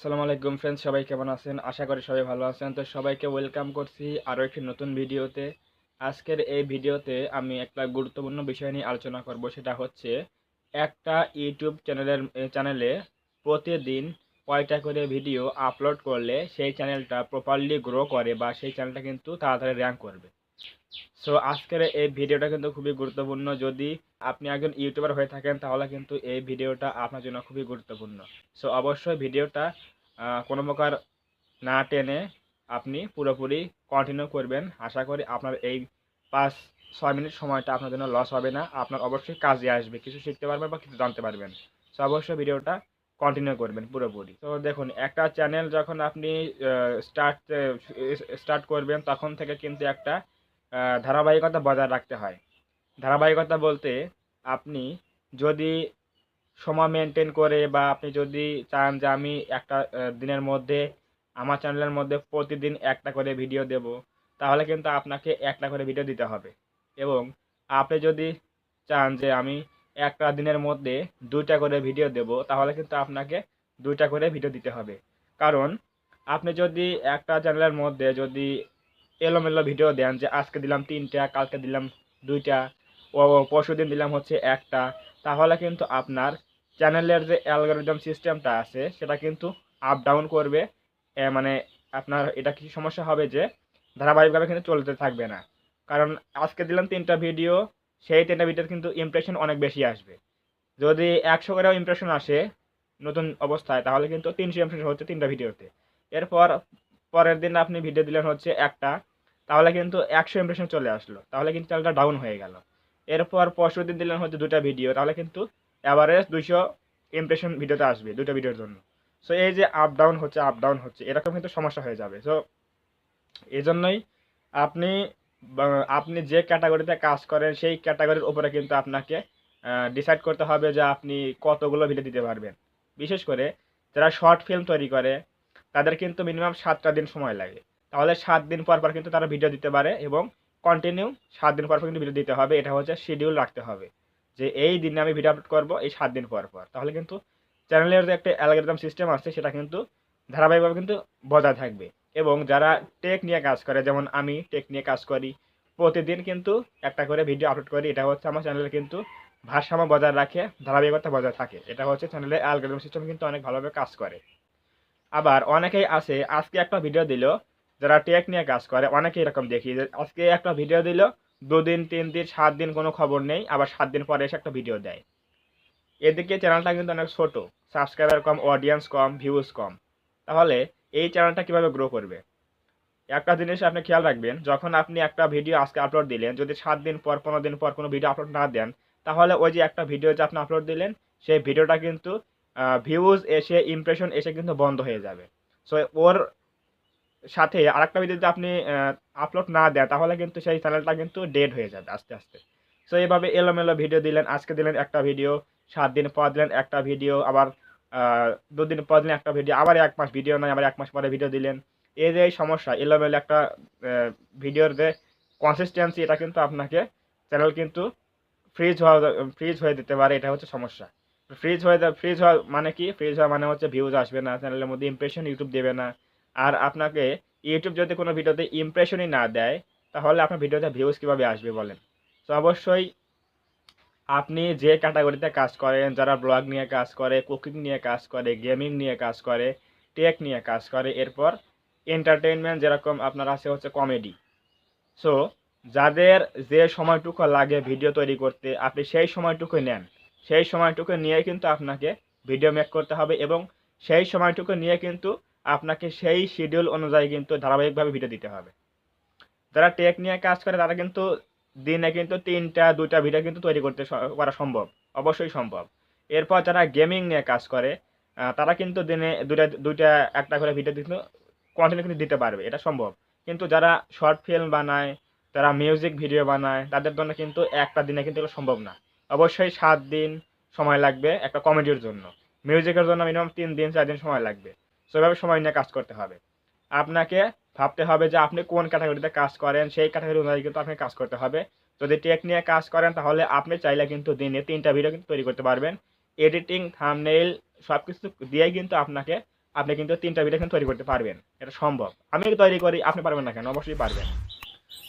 আসসালামু আলাইকুম ফ্রেন্ডস সবাই কেমন আছেন? আশা করি সবাই ভালো আছেন। তো সবাইকে ওয়েলকাম করছি আরও একটি নতুন ভিডিওতে। আজকের এই ভিডিওতে আমি একটা গুরুত্বপূর্ণ বিষয় নিয়ে আলোচনা করব, সেটা হচ্ছে একটা ইউটিউব চ্যানেলের চ্যানেলে প্রতিদিন কয়টা করে ভিডিও আপলোড করলে সেই চ্যানেলটা প্রপারলি গ্রো করে বা সেই চ্যানেলটা কিন্তু তাড়াতাড়ি র্যাঙ্ক করবে। সো আজকের এই ভিডিওটা কিন্তু খুবই গুরুত্বপূর্ণ। যদি আপনি একজন ইউটিউবার হয়ে থাকেন, তাহলে কিন্তু এই ভিডিওটা আপনার জন্য খুবই গুরুত্বপূর্ণ। সো অবশ্যই ভিডিওটা কোনো প্রকার না টেনে আপনি পুরোপুরি কন্টিনিউ করবেন। আশা করি আপনার এই পাঁচ, ছয় মিনিট সময়টা আপনার জন্য লস হবে না। আপনার অবশ্যই কাজে আসবে। কিছু শিখতে পারবেন বা কিছু জানতে পারবেন। সো অবশ্যই ভিডিওটা কন্টিনিউ করবেন পুরোপুরি। তো দেখুন, একটা চ্যানেল যখন আপনি স্টার্ট স্টার্ট করবেন, তখন থেকে কিন্তু একটা ধারাবাহিকতা বজায় রাখতে হয়। ধারাবাহিকতা বলতে আপনি যদি সময় মেনটেন করে বা আপনি যদি চান যে আমি একটা দিনের মধ্যে, আমার চ্যানেলের মধ্যে প্রতিদিন একটা করে ভিডিও দেব, তাহলে কিন্তু আপনাকে একটা করে ভিডিও দিতে হবে। এবং আপনি যদি চান যে আমি একটা দিনের মধ্যে দুইটা করে ভিডিও দেব, তাহলে কিন্তু আপনাকে দুইটা করে ভিডিও দিতে হবে। কারণ আপনি যদি একটা চ্যানেলের মধ্যে যদি এলোমেলো ভিডিও দেন যে আজকে দিলাম তিনটা, কালকে দিলাম দুইটা, ও পরশু দিন দিলাম হচ্ছে একটা। তাহলে কিন্তু আপনার চ্যানেলের যে অ্যালগোরিদম সিস্টেমটা আছে, সেটা কিন্তু আপ ডাউন করবে। মানে আপনার এটা কিছু সমস্যা হবে যে ধারাবাহিকভাবে কিন্তু চলতে থাকবে না। কারণ আজকে দিলাম তিনটা ভিডিও, সেই তিনটা ভিডিওর কিন্তু ইমপ্রেশন অনেক বেশি আসবে। যদি একশো করেও ইমপ্রেশন আসে নতুন অবস্থায়, তাহলে কিন্তু তিনশো ইমপ্রেশন হচ্ছে তিনটা ভিডিওতে। এরপর পরের দিন আপনি ভিডিও দিলেন হচ্ছে একটা, তাহলে কিন্তু একশো ইমপ্রেশন চলে আসলো। তাহলে কিন্তু চ্যানেলটা ডাউন হয়ে গেল। এরপর পরশু দিন দিলেন হচ্ছে দুটা ভিডিও তাহলে কিন্তু অ্যাভারেজ দুইশো ইমপ্রেশন ভিডিওতে আসবে দুটো ভিডিওর জন্য। সো এই যে আপ ডাউন হচ্ছে আপ ডাউন হচ্ছে, এরকম কিন্তু সমস্যা হয়ে যাবে। সো এই জন্যই আপনি আপনি যে ক্যাটাগরিতে কাজ করেন, সেই ক্যাটাগরির উপরে কিন্তু আপনাকে ডিসাইড করতে হবে যে আপনি কতগুলো ভিডিও দিতে পারবেন। বিশেষ করে যারা শর্ট ফিল্ম তৈরি করে তাদের কিন্তু মিনিমাম সাতটা দিন সময় লাগে। তাহলে সাত দিন পর পর কিন্তু তারা ভিডিও দিতে পারে এবং কন্টিনিউ সাত দিন পর পর কিন্তু ভিডিও দিতে হবে। এটা হচ্ছে শিডিউল রাখতে হবে যে এই দিনে আমি ভিডিও আপলোড করব এই সাত দিন পর পর। তাহলে কিন্তু চ্যানেলের যে একটা অ্যালগোরিদম সিস্টেম আছে, সেটা কিন্তু ধারাবাহিকভাবে কিন্তু বজায় থাকবে। এবং যারা টেক নিয়ে কাজ করে, যেমন আমি টেক নিয়ে কাজ করি, প্রতিদিন কিন্তু একটা করে ভিডিও আপলোড করি। এটা হচ্ছে আমার চ্যানেলে কিন্তু ভারসাম্য বজায় রাখে, ধারাবাহিকতা বজায় থাকে। এটা হচ্ছে চ্যানেলের অ্যালগোরিদম সিস্টেম কিন্তু অনেক ভালোভাবে কাজ করে। আবার অনেকেই আছে, আজকে একটা ভিডিও দিল, যারা টেক নিয়ে কাজ করে, অনেকেই এরকম দেখি যে আজকে একটা ভিডিও দিল, দুদিন, তিন দিন, সাত দিন কোনো খবর নেই, আবার সাত দিন পরে এসে একটা ভিডিও দেয়। এদিকে চ্যানেলটা কিন্তু অনেক ছোট সাবস্ক্রাইবার কম অডিয়েন্স কম ভিউজ কম। তাহলে এই চ্যানেলটা কীভাবে গ্রো করবে? একটা জিনিস আপনি খেয়াল রাখবেন, যখন আপনি একটা ভিডিও আজকে আপলোড দিলেন, যদি সাত দিন পর, পনেরো দিন পর কোনো ভিডিও আপলোড না দেন, তাহলে ওই যে একটা ভিডিও যে আপনি আপলোড দিলেন, সেই ভিডিওটা কিন্তু ভিউজ এসে ইমপ্রেশন এসে কিন্তু বন্ধ হয়ে যাবে। সো ওর সাথে আরেকটা ভিডিও যদি আপনি আপলোড না দেন তাহলে কিন্তু সেই চ্যানেলটা কিন্তু ডেড হয়ে যাবে আস্তে আস্তে। সো এইভাবে এলোমেলো ভিডিও দিলেন, আজকে দিলেন একটা ভিডিও সাত দিন পর দিলেন একটা ভিডিও আবার দুদিন পর দিলেন একটা ভিডিও আবার এক মাস ভিডিও নয়, আবার এক মাস পরে ভিডিও দিলেন। এই যে সমস্যা, এলোমেলো একটা ভিডিওর যে কনসিস্টেন্সি এটা কিন্তু আপনাকে চ্যানেল কিন্তু ফ্রিজ হওয়া ফ্রিজ হয়ে দিতে পারে, এটা হচ্ছে সমস্যা। ফ্রিজ হয়ে যাবে ফ্রিজ হওয়া মানে কি? ফ্রিজ হওয়া মানে হচ্ছে ভিউজ আসবে না চ্যানেলের মধ্যে ইমপ্রেশন ইউটিউব দেবে না। আর আপনাকে ইউটিউব যদি কোনো ভিডিওতে ইমপ্রেশনই না দেয়, তাহলে আপনার ভিডিওতে ভিউজ কীভাবে আসবে বলেন? তো অবশ্যই আপনি যে ক্যাটাগরিতে কাজ করেন, যারা ব্লগ নিয়ে কাজ করে কুকিং নিয়ে কাজ করে গেমিং নিয়ে কাজ করে টেক নিয়ে কাজ করে, এরপর এন্টারটেইনমেন্ট যেরকম আপনার আছে হচ্ছে কমেডি সো যাদের যে সময়টুকু লাগে ভিডিও তৈরি করতে, আপনি সেই সময়টুকু নেন। সেই সময়টুকু নিয়ে কিন্তু আপনাকে ভিডিও মেক করতে হবে এবং সেই সময়টুকু নিয়ে কিন্তু আপনাকে সেই শিডিউল অনুযায়ী কিন্তু ধারাবাহিকভাবে ভিডিও দিতে হবে। যারা টেক নিয়ে কাজ করে, তারা কিন্তু দিনে কিন্তু তিনটা, দুইটা ভিডিও কিন্তু তৈরি করতে করা সম্ভব, অবশ্যই সম্ভব। এরপর যারা গেমিং নিয়ে কাজ করে তারা কিন্তু দিনে দুইটা দুইটা, একটা করে ভিডিও কিন্তু কন্টিনিউ কিন্তু দিতে পারবে, এটা সম্ভব। কিন্তু যারা শর্ট ফিল্ম বানায় তারা মিউজিক ভিডিও বানায়, তাদের জন্য কিন্তু একটা দিনে কিন্তু সম্ভব না। অবশ্যই সাত দিন সময় লাগবে একটা কমেডির জন্য। মিউজিকের জন্য মিনিমাম তিন দিন, চার দিন সময় লাগবে। সো এভাবে সময় নিয়ে কাজ করতে হবে। আপনাকে ভাবতে হবে যে আপনি কোন ক্যাটাগরিতে কাজ করেন, সেই ক্যাটাগরি অনুযায়ী কিন্তু আপনাকে কাজ করতে হবে। যদি টেক নিয়ে কাজ করেন, তাহলে আপনি চাইলে কিন্তু দিনে তিনটা ভিডিও কিন্তু তৈরি করতে পারবেন। এডিটিং থামনেইল সব কিছু দিয়েই কিন্তু আপনাকে, আপনি কিন্তু তিনটা ভিডিও কিন্তু তৈরি করতে পারবেন। এটা সম্ভব। আমি তৈরি করি, আপনি পারবেন না কেন? অবশ্যই পারবেন।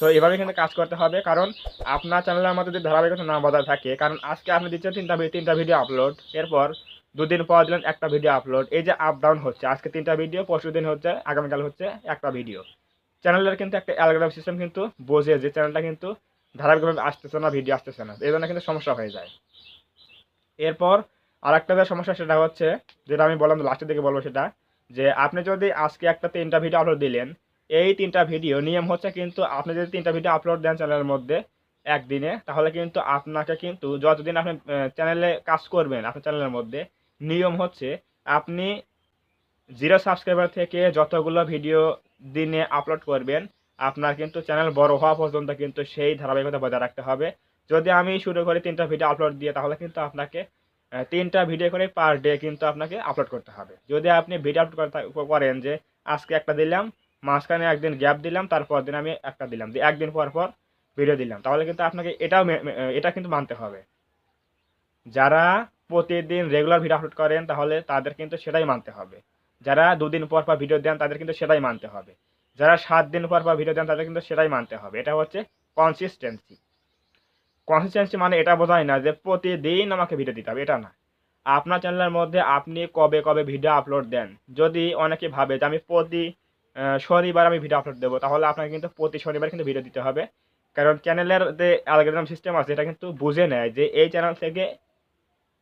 তো এভাবে কিন্তু কাজ করতে হবে, কারণ আপনার চ্যানেলের মধ্যে যদি ধারাবাহিকতা না বজায় থাকে, কারণ আজকে আপনি দিচ্ছেন তিনটা তিনটা ভিডিও আপলোড এরপর দুদিন পর দিলেন একটা ভিডিও আপলোড এই যে আপ ডাউন হচ্ছে, আজকে তিনটা ভিডিও পরশু দিন হচ্ছে, আগামীকাল হচ্ছে একটা ভিডিও চ্যানেলের কিন্তু একটা অ্যালগ্রাম সিস্টেম কিন্তু বোঝে যে চ্যানেলটা কিন্তু ধারাবাহিকভাবে আসতেছে না ভিডিও আসতেছে না, এই জন্য কিন্তু সমস্যা হয়ে যায়। এরপর আরেকটা যে সমস্যা, সেটা হচ্ছে, যেটা আমি বললাম লাস্টের দিকে বলব সেটা, যে আপনি যদি আজকে একটা তিনটা ভিডিও আপলোড দিলেন এই তিনটা ভিডিও নিয়ম হচ্ছে কিন্তু আপনি যদি তিনটা ভিডিও আপলোড দেন চ্যানেলের মধ্যে একদিনে, তাহলে কিন্তু আপনাকে কিন্তু যতদিন আপনি চ্যানেলে কাজ করবেন আপনার চ্যানেলের মধ্যে, নিয়ম হচ্ছে আপনি জিরো সাবস্ক্রাইবার থেকে যতগুলো ভিডিও দিনে আপলোড করবেন, আপনার কিন্তু চ্যানেল বড় হওয়া পর্যন্ত কিন্তু সেই ধারাবাহিকতা বজায় রাখতে হবে। যদি আমি শুরু করি তিনটা ভিডিও আপলোড দিয়ে, তাহলে কিন্তু আপনাকে তিনটা ভিডিও করে পার ডে কিন্তু আপনাকে আপলোড করতে হবে। যদি আপনি ভিডিও আপলোড করে করেন যে, আজকে একটা দিলাম মাঝখানে একদিন গ্যাপ দিলাম তারপর দিন আমি একটা দিলাম। দিয়ে একদিন পর পর ভিডিও দিলাম। তাহলে কিন্তু আপনাকে এটাও এটা কিন্তু মানতে হবে। যারা প্রতিদিন রেগুলার ভিডিও আপলোড করেন, তাহলে তাদের কিন্তু সেটাই মানতে হবে। যারা দুদিন পর পর ভিডিও দেন, তাদের কিন্তু সেটাই মানতে হবে। যারা সাত দিন পর পর ভিডিও দেন, তাদের কিন্তু সেটাই মানতে হবে। এটা হচ্ছে কনসিস্টেন্সি কনসিস্টেন্সি মানে এটা বোঝায় না যে প্রতিদিন আমাকে ভিডিও দিতে হবে, এটা না। আপনার চ্যানেলের মধ্যে আপনি কবে কবে ভিডিও আপলোড দেন, যদি অনেকে ভাবে যে আমি প্রতি শনিবার আমি ভিডিও আপলোড দেবো। তাহলে আপনাকে কিন্তু প্রতি শনিবার কিন্তু ভিডিও দিতে হবে। কারণ চ্যানেলের যে অ্যালগোরিদম সিস্টেম আছে, এটা কিন্তু বুঝে নেয় যে এই চ্যানেল থেকে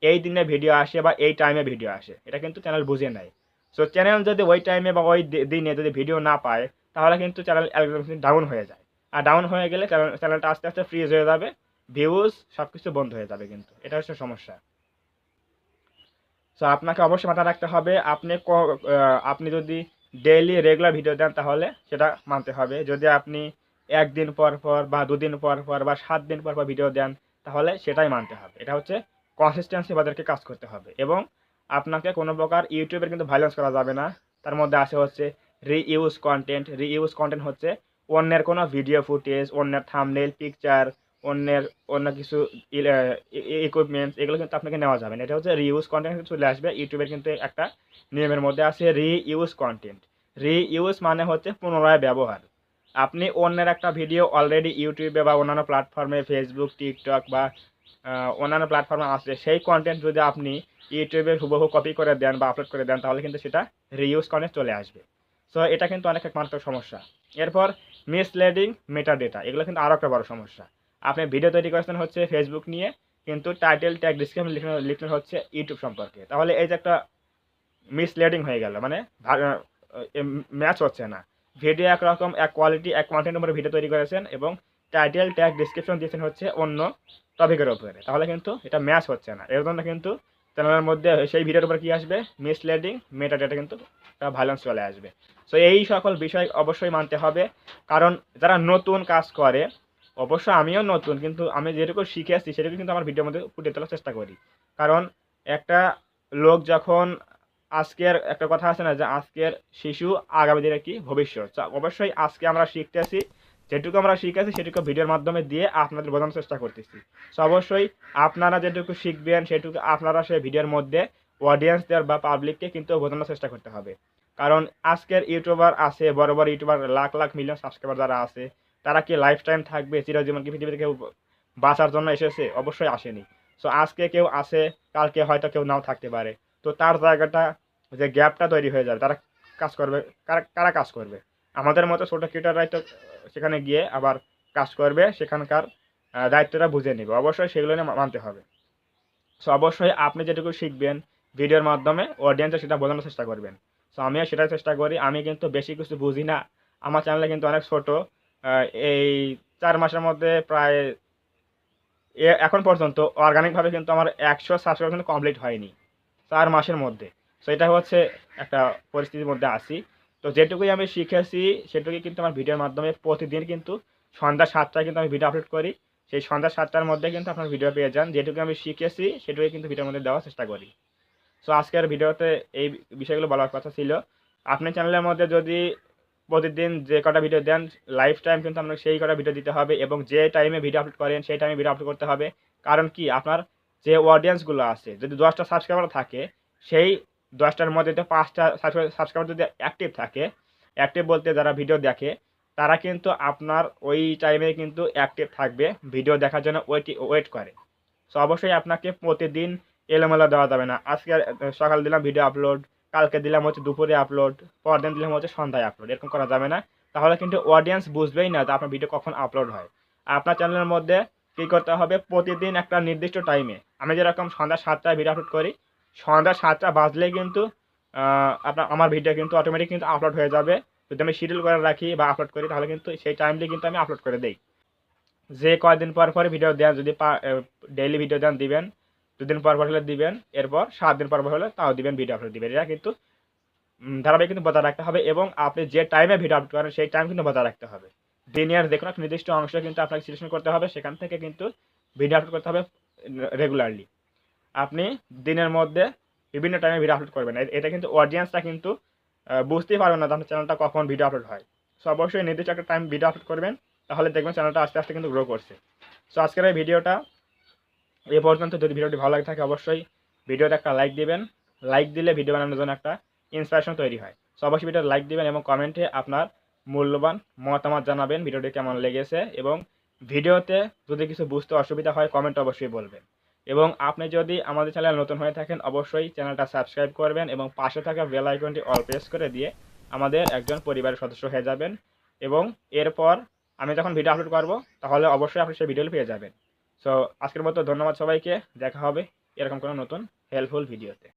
এই দিনে ভিডিও আসে বা এই টাইমে ভিডিও আসে। এটা কিন্তু চ্যানেল বুঝে নেয়। সো চ্যানেল যদি ওই টাইমে বা ওই দিনে যদি ভিডিও না পায়, তাহলে কিন্তু চ্যানেল অ্যালগোরিদম ডাউন হয়ে যায়। আর ডাউন হয়ে গেলে চ্যানেলটা আস্তে আস্তে ফ্রিজ হয়ে যাবে ভিউজ সব কিছু বন্ধ হয়ে যাবে কিন্তু। এটা হচ্ছে সমস্যা। সো আপনাকে অবশ্যই মাথায় রাখতে হবে, আপনি আপনি যদি ডেইলি রেগুলার ভিডিও দেন, তাহলে সেটা মানতে হবে। যদি আপনি একদিন পর পর বা দুদিন পর পর বা সাত দিন পর পর ভিডিও দেন, তাহলে সেটাই মানতে হবে। এটা হচ্ছে কনসিস্টেন্সি বাজারকে কাজ করতে হবে। এবং আপনাকে কোনো প্রকার ইউটিউবের কিন্তু ভাইলেন্স করা যাবে না। তার মধ্যে আছে হচ্ছে রিইউজ কন্টেন্ট রিইউজ কন্টেন্ট হচ্ছে অন্যের কোনো ভিডিও ফুটেজ অন্যের থামনেল পিকচার অন্যের, অন্য কিছু ইকুইপমেন্টস এগুলো কিন্তু আপনাকে নেওয়া যাবে না। এটা হচ্ছে রিউজ কন্টেন্ট চলে আসবে। ইউটিউবের কিন্তু একটা নিয়মের মধ্যে আছে রিইউজ কন্টেন্ট রিইউজ মানে হচ্ছে পুনরায় ব্যবহার। আপনি অন্যের একটা ভিডিও অলরেডি ইউটিউবে বা অন্যান্য প্ল্যাটফর্মে ফেসবুক টিকটক বা অন্যান্য প্ল্যাটফর্মে আসছে, সেই কন্টেন্ট যদি আপনি ইউটিউবে হুবহু কপি করে দেন বা আপলোড করে দেন, তাহলে কিন্তু সেটা রিইউজ কন্টেন্ট চলে আসবে। সো এটা কিন্তু অনেক একমাত্র সমস্যা। এরপর মিসলেডিং মেটা ডেটা এগুলো কিন্তু আরও একটা বড় সমস্যা। আপনি ভিডিও তৈরি করেছেন হচ্ছে ফেসবুক নিয়ে, কিন্তু টাইটেল ট্যাগ ডিসক্রিপশন লিখে লিখলেন হচ্ছে ইউটিউব সম্পর্কে। তাহলে এই যে একটা মিসলেডিং হয়ে গেল মানে ম্যাচ হচ্ছে না। ভিডিও একরকম, এক কোয়ালিটি এক কন্টেন্ট উপরে ভিডিও তৈরি করেছেন এবং টাইটেল ট্যাগ ডিসক্রিপশন দিয়েছেন হচ্ছে অন্য টপিকের উপরে। তাহলে কিন্তু এটা ম্যাচ হচ্ছে না। এর জন্য কিন্তু চ্যানেলের মধ্যে সেই ভিডিওর উপরে কী আসবে? মিসলেডিং মেটা ডেটা কিন্তু ভাইলেন্স চলে আসবে। সো এই সকল বিষয় অবশ্যই মানতে হবে। কারণ যারা নতুন কাজ করে অবশ্য আমিও নতুন, কিন্তু আমি যেটুকু শিখে আসছি, সেটুকু কিন্তু আমার ভিডিওর মধ্যে ফুটিয়ে তোলার চেষ্টা করি। কারণ একটা লোক যখন আজকের, একটা কথা আছে না যে আজকের শিশু আগামী দিনের কি ভবিষ্যৎ? অবশ্যই আজকে আমরা শিখতেছি যেটুকু আমরা শিখেছি সেটুকু ভিডিওর মাধ্যমে দিয়ে আপনাদের বোঝানোর চেষ্টা করতেছি। সো অবশ্যই আপনারা যেটুকু শিখবেন, সেটুকু আপনারা সেই ভিডিওর মধ্যে অডিয়েন্সদের বা পাবলিককে কিন্তু বোঝানোর চেষ্টা করতে হবে। কারণ আজকের ইউটিউবার আছে, বড় বড় YouTuber lakh lakh million subscriber যারা আছে তারা কি লাইফ টাইম থাকবে? চিরজীবন কি পৃথিবীতে কেউ বাঁচার জন্য এসেছে? অবশ্যই আসেনি। সো আজকে কেউ আসে কালকে হয়তো কেউ নাও থাকতে পারে। তো তার জায়গাটা, যে গ্যাপটা তৈরি হয়ে যাবে, তারা কাজ করবে। কারা কারা কাজ করবে? আমাদের মতো ছোটো ক্রিয়েটাররাই তো সেখানে গিয়ে আবার কাজ করবে, সেখানকার দায়িত্বটা বুঝে নেবে। অবশ্যই সেগুলো নিয়ে মানতে হবে। সো অবশ্যই আপনি যেটুকু শিখবেন ভিডিওর মাধ্যমে অডিয়েন্সে সেটা বোঝানোর চেষ্টা করবেন। সো আমিও সেটাই চেষ্টা করি। আমি কিন্তু বেশি কিছু বুঝি না। আমার চ্যানেলে কিন্তু অনেক ছোট। এই চার মাসের মধ্যে প্রায় এখন পর্যন্ত অর্গানিকভাবে কিন্তু আমার একশো সাবস্ক্রাইব কিন্তু কমপ্লিট হয়নি, চার মাসের মধ্যে। সো এটা হচ্ছে একটা পরিস্থিতির মধ্যে আসি তো যেটুকুই আমি শিখেছি, সেটুকুই কিন্তু আমার ভিডিওর মাধ্যমে প্রতিদিন কিন্তু সন্ধ্যা সাতটায় কিন্তু আমি ভিডিও আপলোড করি। সেই সন্ধ্যা সাতটার মধ্যে কিন্তু আপনার ভিডিও পেয়ে যান। যেটুকু আমি শিখেছি, সেটুকুই কিন্তু ভিডিওর মধ্যে দেওয়ার চেষ্টা করি। সো আজকের ভিডিওতে এই বিষয়গুলো বলার কথা ছিল। আপনি চ্যানেলের মধ্যে যদি প্রতিদিন যে কটা ভিডিও দেন লাইফ টাইম কিন্তু আপনাকে সেই কটা ভিডিও দিতে হবে এবং যে টাইমে ভিডিও আপলোড করেন, সেই টাইমে ভিডিও আপলোড করতে হবে। কারণ কি? আপনার যে অডিয়েন্সগুলো আছে, যদি দশটা সাবস্ক্রাইবার থাকে, সেই দশটার মধ্যে তো পাঁচটা সাবস্ক্রাইবার যদি অ্যাক্টিভ থাকে অ্যাক্টিভ বলতে যারা ভিডিও দেখে, তারা কিন্তু আপনার ওই টাইমে কিন্তু অ্যাক্টিভ থাকবে ভিডিও দেখার জন্য ওয়েট ওয়েট করে। সো অবশ্যই আপনাকে প্রতিদিন এলোমেলো দেওয়া যাবে না। আজকে সকাল দিলাম ভিডিও আপলোড কালকে দিলাম হচ্ছে দুপুরে আপলোড পরদিন দিলাম হচ্ছে সন্ধ্যায় আপলোড এরকম করা যাবে না। তাহলে কিন্তু অডিয়েন্স বুঝবেই না যে আপনার ভিডিও কখন আপলোড হয়। আপনার চ্যানেলের মধ্যে কী করতে হবে? প্রতিদিন একটা নির্দিষ্ট টাইমে আমি যেরকম সন্ধ্যা সাতটায় ভিডিও আপলোড করি, সন্ধ্যা সাতটা বাজলেই কিন্তু আপনার, আমার ভিডিও কিন্তু অটোমেটিক কিন্তু আপলোড হয়ে যাবে। যদি আমি শিডিউল করে রাখি বা আপলোড করি, তাহলে কিন্তু সেই টাইমলি কিন্তু আমি আপলোড করে দিই। যে কয়দিন পর পরে ভিডিও দেন যদি ডেইলি ভিডিও দেন, দিবেন দুদিন পর পর হলে দিবেন, এরপর সাত দিন পর পর হলে তাও দিবেন ভিডিও আপলোড দিবেন। এটা কিন্তু ধারাবাহিক কিন্তু বজায় রাখতে হবে এবং আপনি যে টাইমে ভিডিও আপলোড করেন সেই টাইম কিন্তু বজায় রাখতে হবে। দিনের কোনো একটা নির্দিষ্ট অংশ কিন্তু আপনাকে সিলেকশন করতে হবে, সেখান থেকে কিন্তু ভিডিও আপলোড করতে হবে রেগুলারলি আপনি দিনের মধ্যে বিভিন্ন টাইমে ভিডিও আপলোড করবেন। এটা কিন্তু অডিয়েন্সটা কিন্তু বুঝতেই পারবে না আপনার চ্যানেলটা কখন ভিডিও আপলোড হয়। সো অবশ্যই নির্দিষ্ট একটা টাইম ভিডিও আপলোড করবেন, তাহলে দেখবেন চ্যানেলটা আস্তে আস্তে কিন্তু গ্রো করছে। সো আজকের এই ভিডিওটা এ পর্যন্ত যদি ভিডিওটি ভালো লাগে থাকে অবশ্যই ভিডিওতে একটা লাইক দিবেন। লাইক দিলে ভিডিও বানানোর জন্য একটা ইন্সপিরেশন তৈরি হয়। সো অবশ্যই ভিডিওতে লাইক দিবেন এবং কমেন্টে আপনার মূল্যবান মতামত জানাবেন ভিডিওটি কেমন লেগেছে এবং ভিডিওতে যদি কিছু বুঝতে অসুবিধা হয় কমেন্ট অবশ্যই বলবেন। এবং আপনি যদি আমাদের চ্যানেল নতুন হয়ে থাকেন, অবশ্যই চ্যানেলটা সাবস্ক্রাইব করবেন এবং পাশে থাকা বেল আইকনটি অল প্রেস করে দিয়ে আমাদের একজন পরিবারের সদস্য হয়ে যাবেন। এবং এরপর আমি যখন ভিডিও আপলোড করব, তাহলে অবশ্যই আপনি সেই ভিডিওটি পেয়ে যাবেন। সো আজকের মতো ধন্যবাদ সবাইকে। দেখা হবে এরকম কোনো নতুন হেল্পফুল ভিডিওতে